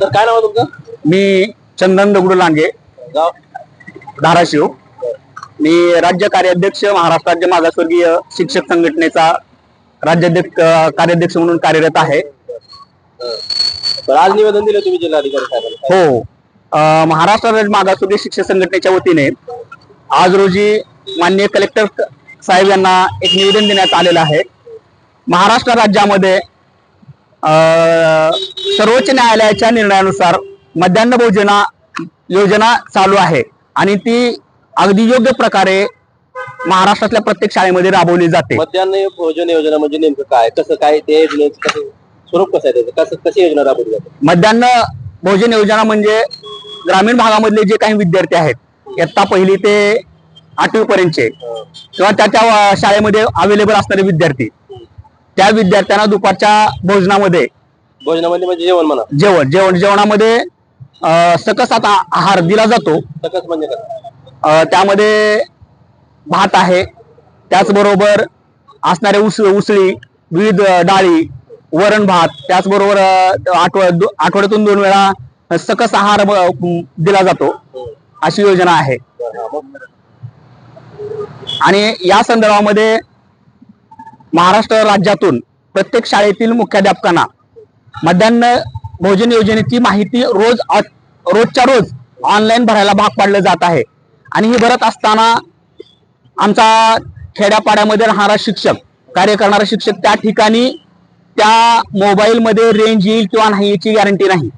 तर काय नाव आहे तुमचं? मी चंदन दगडू लांडगे गाव? धाराशिव. मी राज्य कार्याध्यक्ष महाराष्ट्र राज्य मागासवर्गीय शिक्षक संघटनेचा राज्याध्यक्ष कार्याध्यक्ष म्हणून कार्यरत आहे. तर आज निवेदन दिलं तुम्ही जिल्हाधिकारी साहेबांना. हो. अं, महाराष्ट्र राज्य मागासवर्गीय शिक्षक संघटनेच्या वतीने आज रोजी माननीय कलेक्टर साहेब यांना एक निवेदन देण्यात आलेलं आहे. महाराष्ट्र राज्यामध्ये सर्वोच्च न्यायालयाच्या निर्णयानुसार मध्यान्ह भोजना योजना चालू आहे. आणि ती अगदी योग्य प्रकारे महाराष्ट्रातल्या प्रत्येक शाळेमध्ये राबवली जाते. मध्यान्ह भोजन योजना म्हणजे नेमकं काय? कसं काय ते योजनेचं कसं स्वरूप कसं आहे त्याचं? कसं कशी योजना राबवली जाते? मध्यान्ह भोजन योजना म्हणजे ग्रामीण भागामधले जे काही विद्यार्थी आहेत इयत्ता पहिली ते आठवी पर्यंतचे किंवा त्या त्या अं, शाळेमध्ये अवेलेबल असणारे विद्यार्थी त्या विद्यार्थ्यांना दुपारच्या भोजनामध्ये भोजनामध्ये म्हणजे जेवण म्हणा. जेवण जेवण जेवणामध्ये सकस आता आहार दिला जातो. सकस म्हणजे अं, त्यामध्ये भात आहे त्याचबरोबर असणारे उस उसळी विविध अं, डाळी वरण भात त्याचबरोबर अं, दो- आठवड्यातून दोन वेळा सकस आहार दिला जातो. अशी योजना आहे. हा, मग? आणि या संदर्भामध्ये महाराष्ट्र राज्यातून प्रत्येक शाळेतील मुख्याध्यापकांना मध्यान्ह भोजन योजनेची माहिती रोज रोजच्या रोज ऑनलाईन भरायला भाग पाडलं जात आहे. आणि ही भरत असताना आमचा खेड्यापाड्यामध्ये राहणारा शिक्षक कार्य करणारा शिक्षक त्या ठिकाणी त्या मोबाईलमध्ये रेंज येईल किंवा नाही याची गॅरंटी नाही.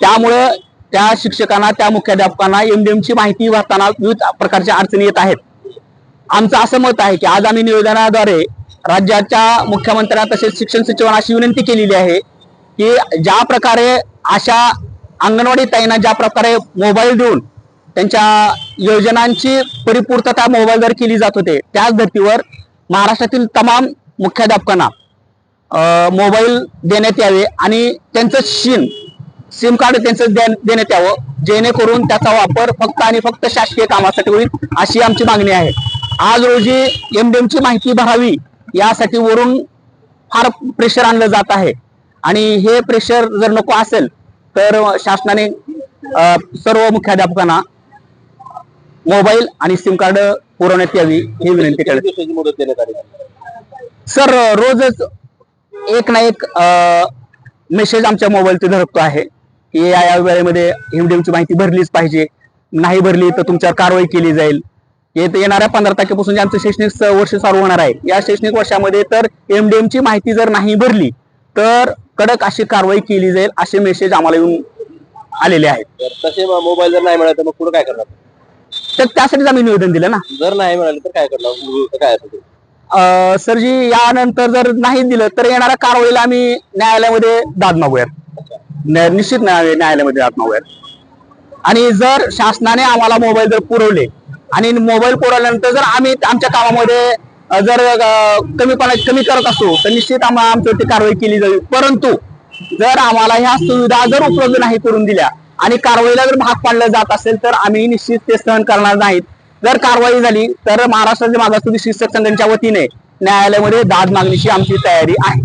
त्यामुळं त्या शिक्षकांना त्या मुख्याध्यापकांना एमडीएमची माहिती भरताना विविध प्रकारच्या अडचणी येत आहेत. आमचं असं मत आहे की आज आम्ही निवेदनाद्वारे राज्याच्या मुख्यमंत्र्यांना तसेच शिक्षण सचिवांना अशी विनंती केलेली आहे की ज्या प्रकारे अशा अंगणवाडी ताईंना ज्या प्रकारे मोबाईल देऊन त्यांच्या योजनांची परिपूर्तता मोबाईलवर केली जात होते त्याच धर्तीवर महाराष्ट्रातील तमाम मुख्याध्यापकांना मोबाईल देण्यात यावे आणि त्यांचं शिन सिम कार्ड त्यांचं दे- देण्यात यावं जेणेकरून त्याचा वापर फक्त आणि फक्त शासकीय कामासाठी होईल अशी आमची मागणी आहे. आज रोजी एमडीएमची माहिती भरावी यासाठी वरून फार प्रेशर आणलं जात आहे. आणि हे प्रेशर जर नको असेल तर शासनाने सर्व मुख्याध्यापकांना मोबाईल आणि सिम कार्ड पुरवण्यात यावी ही विनंती किती करते देण्यात सर रोजच एक ना एक मेसेज आमच्या मोबाईलचे धडकतो आहे. की या या वेळेमध्ये एमडीएमची माहिती भरलीच पाहिजे. नाही भरली तर तुमच्यावर कारवाई केली जाईल. येत येणाऱ्या पंधरा तारखेपासून जे आमचं शैक्षणिक वर्ष चालू होणार आहे या शैक्षणिक वर्षामध्ये तर एमडीएमची माहिती जर नाही भरली तर कडक अशी कारवाई केली जाईल असे मेसेज आम्हाला येऊन आलेले आहेत. तर तसे मोबाईल जर नाही मिळाले तर मग पुढे काय करणार? तर त्यासाठीच आम्ही निवेदन दिलं ना. जर नाही मिळाले तर काय करणार? काय असेल? अं, सरजी यानंतर जर नाही दिलं तर येणाऱ्या कारवाईला आम्ही न्यायालयामध्ये दाद मागूयात. निश्चित न्याय- न्यायालयामध्ये दाद मागूयात. आणि जर शासनाने आम्हाला मोबाईल जर पुरवले आणि मोबाईल पुरवल्यानंतर जर आम्ही आमच्या कामामध्ये जर कमीपणा कमी करत असू तर निश्चित आम्हाला आमच्यावरती कारवाई केली जाईल. परंतु जर आम्हाला ह्या सुविधा जर उपलब्ध नाही करून दिल्या आणि कारवाईला जर भाग पाडलं जात असेल तर आम्ही निश्चित ते सहन करणार नाहीत. जर कारवाई झाली तर महाराष्ट्राचे मागासवर्गीय शिक्षक संघांच्या वतीने न्यायालयामध्ये दाद मागणीची आमची तयारी आहे.